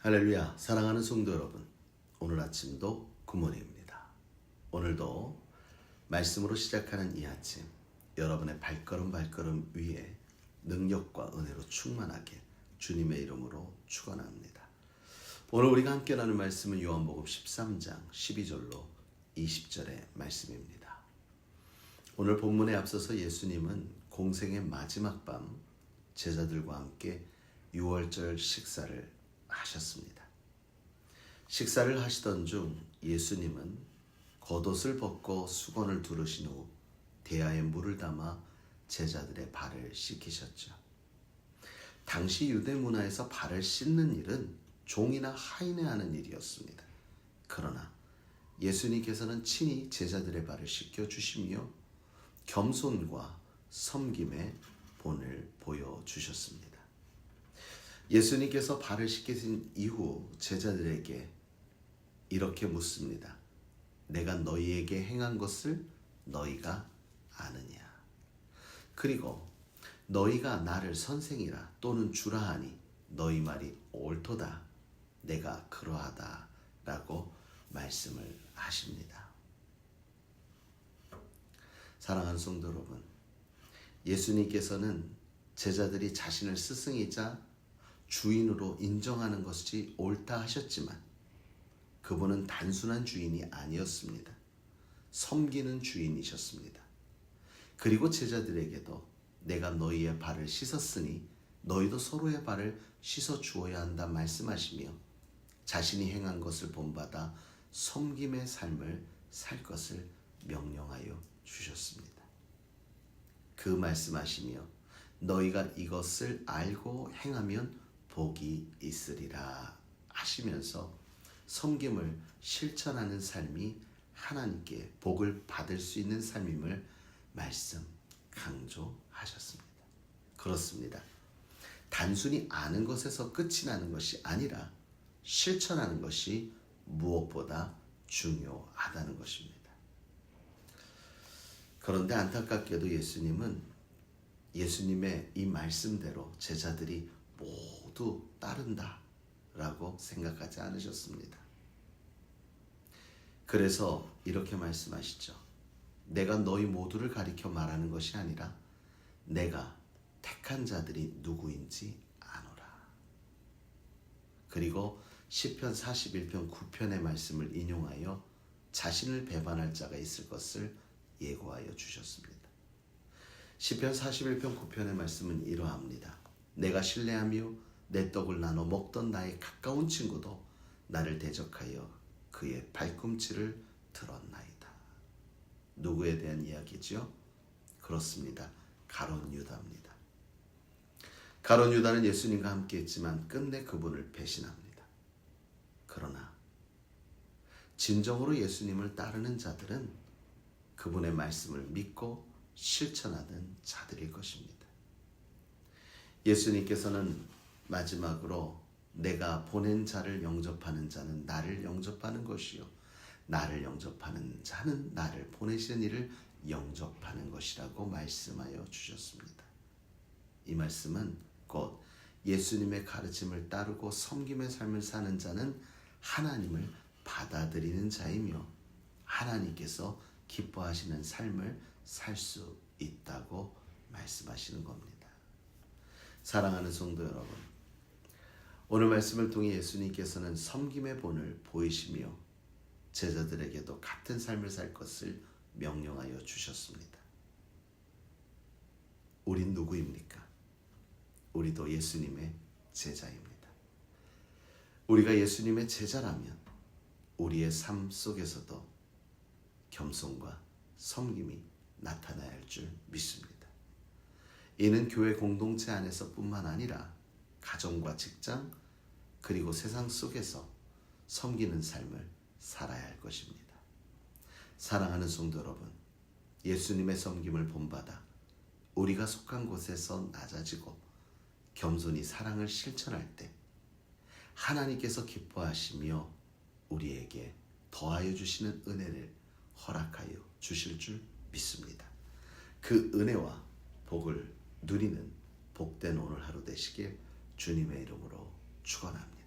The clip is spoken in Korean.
할렐루야. 사랑하는 성도 여러분 오늘 아침도 굿모닝입니다. 오늘도 말씀으로 시작하는 이 아침 여러분의 발걸음 발걸음 위에 능력과 은혜로 충만하게 주님의 이름으로 축원합니다. 오늘 우리가 함께 나눌 말씀은 요한복음 13장 12절로 20절의 말씀입니다. 오늘 본문에 앞서서 예수님은 공생의 마지막 밤 제자들과 함께 6월절 식사를 하셨습니다. 식사를 하시던 중 예수님은 겉옷을 벗고 수건을 두르신 후 대야에 물을 담아 제자들의 발을 씻기셨죠. 당시 유대 문화에서 발을 씻는 일은 종이나 하인이 하는 일이었습니다. 그러나 예수님께서는 친히 제자들의 발을 씻겨 주시며 겸손과 섬김의 본을 보여 주셨습니다. 예수님께서 발을 씻기신 이후 제자들에게 이렇게 묻습니다. 내가 너희에게 행한 것을 너희가 아느냐? 그리고 너희가 나를 선생이라 또는 주라 하니 너희 말이 옳도다. 내가 그러하다 라고 말씀을 하십니다. 사랑하는 성도 여러분, 예수님께서는 제자들이 자신을 스승이자 주인으로 인정하는 것이 옳다 하셨지만 그분은 단순한 주인이 아니었습니다. 섬기는 주인이셨습니다. 그리고 제자들에게도 내가 너희의 발을 씻었으니 너희도 서로의 발을 씻어 주어야 한다 말씀하시며 자신이 행한 것을 본받아 섬김의 삶을 살 것을 명령하여 주셨습니다. 그 말씀하시며 너희가 이것을 알고 행하면 복이 있으리라 하시면서 섬김을 실천하는 삶이 하나님께 복을 받을 수 있는 삶임을 말씀 강조하셨습니다. 그렇습니다. 단순히 아는 것에서 끝이 나는 것이 아니라 실천하는 것이 무엇보다 중요하다는 것입니다. 그런데 안타깝게도 예수님은 예수님의 이 말씀대로 제자들이 모두 따른다 라고 생각하지 않으셨습니다. 그래서 이렇게 말씀하시죠. 내가 너희 모두를 가리켜 말하는 것이 아니라 내가 택한 자들이 누구인지 아노라. 그리고 시편 41편 9편의 말씀을 인용하여 자신을 배반할 자가 있을 것을 예고하여 주셨습니다. 시편 41편 9편의 말씀은 이러합니다. 내가 신뢰하며 내 떡을 나눠 먹던 나의 가까운 친구도 나를 대적하여 그의 발꿈치를 들었나이다. 누구에 대한 이야기죠? 그렇습니다. 가론 유다입니다. 가론 유다는 예수님과 함께 했지만 끝내 그분을 배신합니다. 그러나 진정으로 예수님을 따르는 자들은 그분의 말씀을 믿고 실천하는 자들일 것입니다. 예수님께서는 마지막으로 내가 보낸 자를 영접하는 자는 나를 영접하는 것이요. 나를 영접하는 자는 나를 보내시는 이를 영접하는 것이라고 말씀하여 주셨습니다. 이 말씀은 곧 예수님의 가르침을 따르고 섬김의 삶을 사는 자는 하나님을 받아들이는 자이며 하나님께서 기뻐하시는 삶을 살 수 있다고 말씀하시는 겁니다. 사랑하는 성도 여러분, 오늘 말씀을 통해 예수님께서는 섬김의 본을 보이시며 제자들에게도 같은 삶을 살 것을 명령하여 주셨습니다. 우린 누구입니까? 우리도 예수님의 제자입니다. 우리가 예수님의 제자라면 우리의 삶 속에서도 겸손과 섬김이 나타나야 할 줄 믿습니다. 이는 교회 공동체 안에서뿐만 아니라 가정과 직장 그리고 세상 속에서 섬기는 삶을 살아야 할 것입니다. 사랑하는 성도 여러분, 예수님의 섬김을 본받아 우리가 속한 곳에서 낮아지고 겸손히 사랑을 실천할 때 하나님께서 기뻐하시며 우리에게 더하여 주시는 은혜를 허락하여 주실 줄 믿습니다. 그 은혜와 복을 누리는 복된 오늘 하루 되시길 주님의 이름으로 축원합니다.